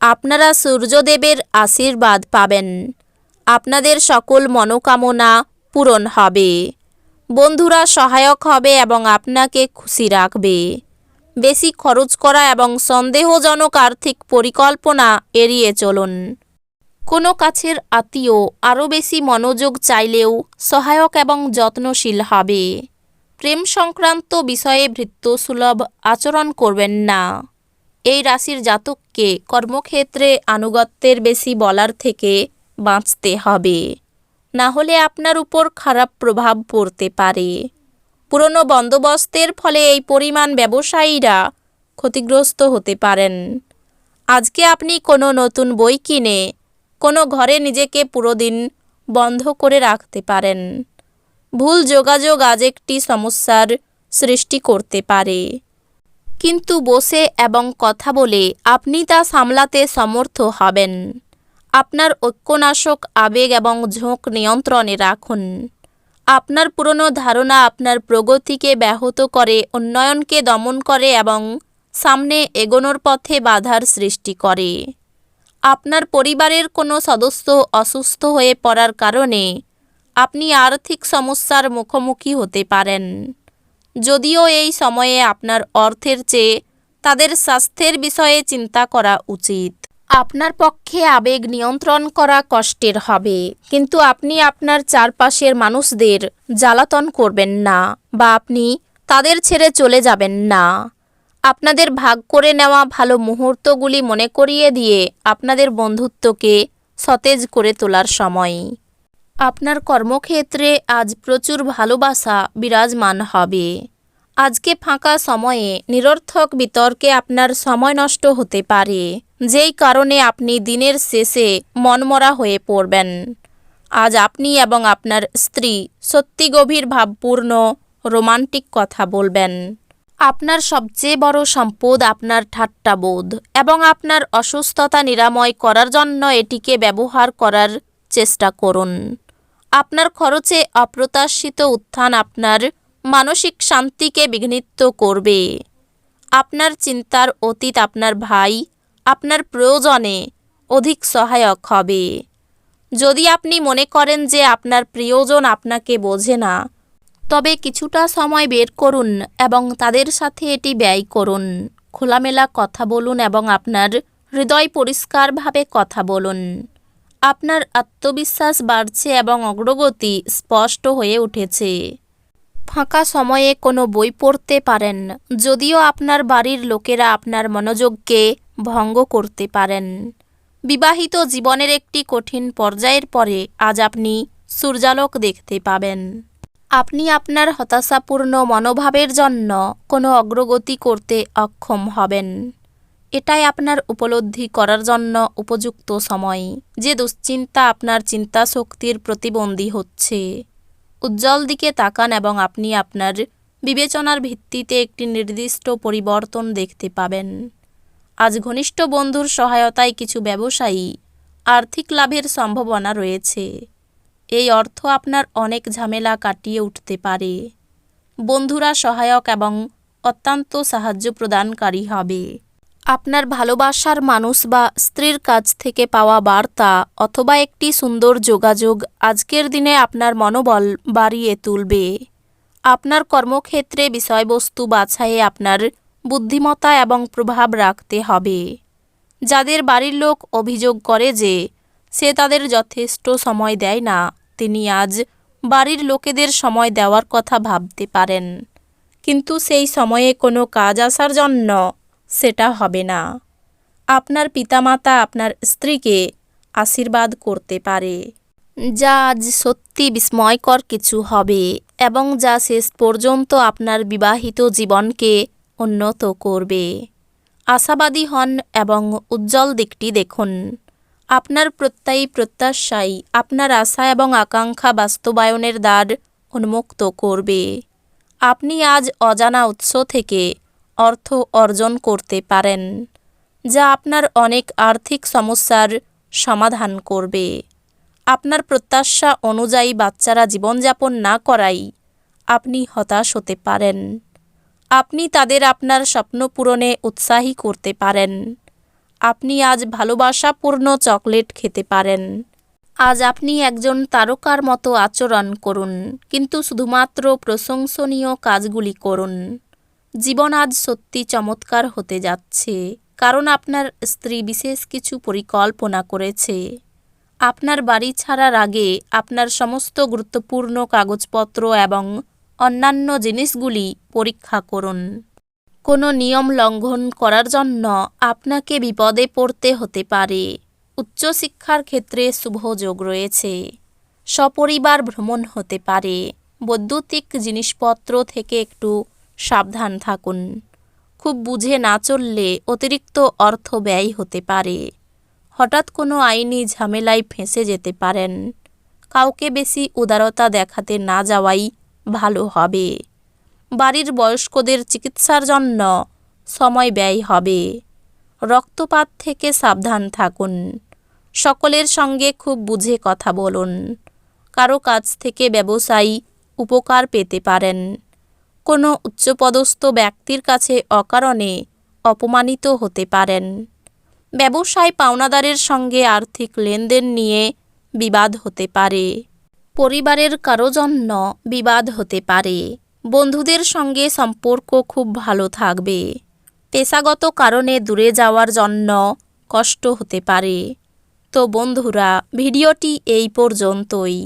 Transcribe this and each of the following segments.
আপনারা সূর্যদেবের আশীর্বাদ পাবেন। আপনাদের সকল মনোকামনা পূরণ হবে। বন্ধুরা সহায়ক হবে এবং আপনাকে খুশি রাখবে। বেশি খরচ করা এবং সন্দেহজনক আর্থিক পরিকল্পনা এড়িয়ে চলুন। কোনো কাছের আত্মীয় আরও বেশি মনোযোগ চাইলেও সহায়ক এবং যত্নশীল হবে। প্রেম সংক্রান্ত বিষয়ে ভৃত্যসুলভ আচরণ করবেন না। এই রাশির জাতককে কর্মক্ষেত্রে আনুগত্যের বেশি বলার থেকে বাঁচতে হবে। না হলে আপনার উপর খারাপ প্রভাব পড়তে পারে। পুরনো বন্দোবস্তের ফলে এই পরিমাণ ব্যবসায়ীরা ক্ষতিগ্রস্ত হতে পারেন। আজকে আপনি কোনো নতুন বই কিনে কোনো ঘরে নিজেকে পুরো দিন বন্ধ করে রাখতে পারেন। ভুল যোগাযোগ আজ একটি সমস্যার সৃষ্টি করতে পারে। কিন্তু বসে এবং কথা বলে আপনি তা সামলাতে সমর্থ হবেন। আপনার ঐক্যনাশক আবেগ এবং ঝোঁক নিয়ন্ত্রণে রাখুন। আপনার পুরনো ধারণা আপনার প্রগতিকে ব্যাহত করে, উন্নয়নকে দমন করে এবং সামনে এগোনোর পথে বাধার সৃষ্টি করে। আপনার পরিবারের কোনো সদস্য অসুস্থ হয়ে পড়ার কারণে আপনি আর্থিক সমস্যার মুখোমুখি হতে পারেন। যদিও এই সময়ে আপনার অর্থের চেয়ে তাদের স্বাস্থ্যের বিষয়ে চিন্তা করা উচিত। আপনার পক্ষে আবেগ নিয়ন্ত্রণ করা কষ্টের হবে, কিন্তু আপনি আপনার চারপাশের মানুষদের জ্বালাতন করবেন না বা আপনি তাদের ছেড়ে চলে যাবেন না। আপনাদের ভাগ করে নেওয়া ভালো মুহূর্তগুলি মনে করিয়ে দিয়ে আপনাদের বন্ধুত্বকে সতেজ করে তোলার সময়। আপনার কর্মক্ষেত্রে আজ প্রচুর ভালোবাসা বিরাজমান হবে। আজকে ফাঁকা সময়ে নিরর্থক বিতর্কে আপনার সময় নষ্ট হতে পারে। যেই কারণে আপনি দিনের শেষে মনমরা হয়ে পড়বেন। আজ আপনি এবং আপনার স্ত্রী সত্যি গভীর ভাবপূর্ণ, রোমান্টিক কথা বলবেন। আপনার সবচেয়ে বড় সম্পদ আপনার ঠাট্টাবোধ এবং আপনার অসুস্থতা নিরাময় করার জন্য এটিকে ব্যবহার করার চেষ্টা করুন। আপনার খরচে অপ্রত্যাশিত উত্থান আপনার মানসিক শান্তিকে বিঘ্নিত করবে। আপনার চিন্তার অতীত আপনার ভাই, আপনার প্রয়োজনে অধিক সহায়ক হবে। যদি আপনি মনে করেন যে আপনার প্রিয়জন আপনাকে বোঝে না, তবে কিছুটা সময় বের করুন এবং তাদের সাথে এটি ব্যয় করুন। খোলামেলা কথা বলুন এবং আপনার হৃদয় পরিষ্কারভাবে কথা বলুন। আপনার আত্মবিশ্বাস বাড়ছে এবং অগ্রগতি স্পষ্ট হয়ে উঠেছে। ফাঁকা সময়ে কোনো বই পড়তে পারেন, যদিও আপনার বাড়ির লোকেরা আপনার মনোযোগকে ভঙ্গ করতে পারেন। বিবাহিত জীবনের একটি কঠিন পর্যায়ের পরে আজ আপনি সূর্যালোক দেখতে পাবেন। আপনি আপনার হতাশাপূর্ণ মনোভাবের জন্য কোনো অগ্রগতি করতে অক্ষম হবেন। এটাই আপনার উপলব্ধি করার জন্য উপযুক্ত সময়। যে দুশ্চিন্তা আপনার চিন্তা শক্তির প্রতিবন্ধী হচ্ছে। উজ্জ্বল দিকে তাকান এবং আপনি আপনার বিবেচনার ভিত্তিতে একটি নির্দিষ্ট পরিবর্তন দেখতে পাবেন। আজ ঘনিষ্ঠ বন্ধুর সহায়তায় কিছু ব্যবসায়ী আর্থিক লাভের সম্ভাবনা রয়েছে। এই অর্থ আপনার অনেক ঝামেলা কাটিয়ে উঠতে পারে। বন্ধুরা সহায়ক এবং অত্যন্ত সাহায্য প্রদানকারী হবে। আপনার ভালোবাসার মানুষ বা স্ত্রীর কাছ থেকে পাওয়া বার্তা অথবা একটি সুন্দর যোগাযোগ আজকের দিনে আপনার মনোবল বাড়িয়ে তুলবে। আপনার কর্মক্ষেত্রে বিষয়বস্তু বাছাইয়ে আপনার বুদ্ধিমত্তা এবং প্রভাব রাখতে হবে। যাদের বাড়ির লোক অভিযোগ করে যে সে তাদের যথেষ্ট সময় দেয় না, তিনি আজ বাড়ির লোকেদের সময় দেওয়ার কথা ভাবতে পারেন। কিন্তু সেই সময়ে কোনো কাজ আসার জন্য সেটা হবে না। আপনার পিতামাতা আপনার স্ত্রীকে আশীর্বাদ করতে পারে। যা আজ সত্যি বিস্ময়কর কিছু হবে এবং যা শেষ পর্যন্ত আপনার বিবাহিত জীবনকে উন্নত করবে। আশাবাদী হন এবং উজ্জ্বল দিকটি দেখুন। আপনার প্রত্যয়ী প্রত্যাশাই আপনার আশা এবং আকাঙ্ক্ষা বাস্তবায়নের দ্বার উন্মুক্ত করবে। আপনি আজ অজানা উৎস থেকে অর্থ অর্জন করতে পারেন, যা আপনার অনেক আর্থিক সমস্যার সমাধান করবে। আপনার প্রত্যাশা অনুযায়ী বাচ্চারা জীবনযাপন না করাই আপনি হতাশ হতে পারেন। আপনি তাদের আপনার স্বপ্ন পূরণে উৎসাহী করতে পারেন। আপনি আজ ভালোবাসাপূর্ণ চকলেট খেতে পারেন। আজ আপনি একজন তারকার মতো আচরণ করুন, কিন্তু শুধুমাত্র প্রশংসনীয় কাজগুলি করুন। জীবন আজ সত্যি চমৎকার হতে যাচ্ছে, কারণ আপনার স্ত্রী বিশেষ কিছু পরিকল্পনা করেছে। আপনার বাড়ি ছাড়ার আগে আপনার সমস্ত গুরুত্বপূর্ণ কাগজপত্র এবং অন্যান্য জিনিসগুলি পরীক্ষা করুন। কোনো নিয়ম লঙ্ঘন করার জন্য আপনাকে বিপদে পড়তে হতে পারে। উচ্চশিক্ষার ক্ষেত্রে শুভ যোগ রয়েছে। সপরিবার ভ্রমণ হতে পারে। বৈদ্যুতিক জিনিসপত্র থেকে একটু সাবধান থাকুন। খুব বুঝে না চললে অতিরিক্ত অর্থ ব্যয় হতে পারে। হঠাৎ কোনো আইনি ঝামেলায় ফেঁসে যেতে পারেন। কাউকে বেশি উদারতা দেখাতে না যাওয়াই ভালো হবে। বাড়ির বয়স্কদের চিকিৎসার জন্য সময় ব্যয় হবে। রক্তপাত থেকে সাবধান থাকুন। সকলের সঙ্গে খুব বুঝে কথা বলুন। কারও কাছ থেকে ব্যবসায়ী উপকার পেতে পারেন। কোনো উচ্চপদস্থ ব্যক্তির কাছে অকারণে অপমানিত হতে পারেন। ব্যবসায় পাওনাদারের সঙ্গে আর্থিক লেনদেন নিয়ে বিবাদ হতে পারে। পরিবারের কারও জন্য বিবাদ হতে পারে। বন্ধুদের সঙ্গে সম্পর্ক খুব ভালো থাকবে। পেশাগত কারণে দূরে যাওয়ার জন্য কষ্ট হতে পারে। তো বন্ধুরা, ভিডিওটি এই পর্যন্তই।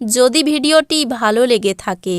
যদি ভিডিওটি ভালো লেগে থাকে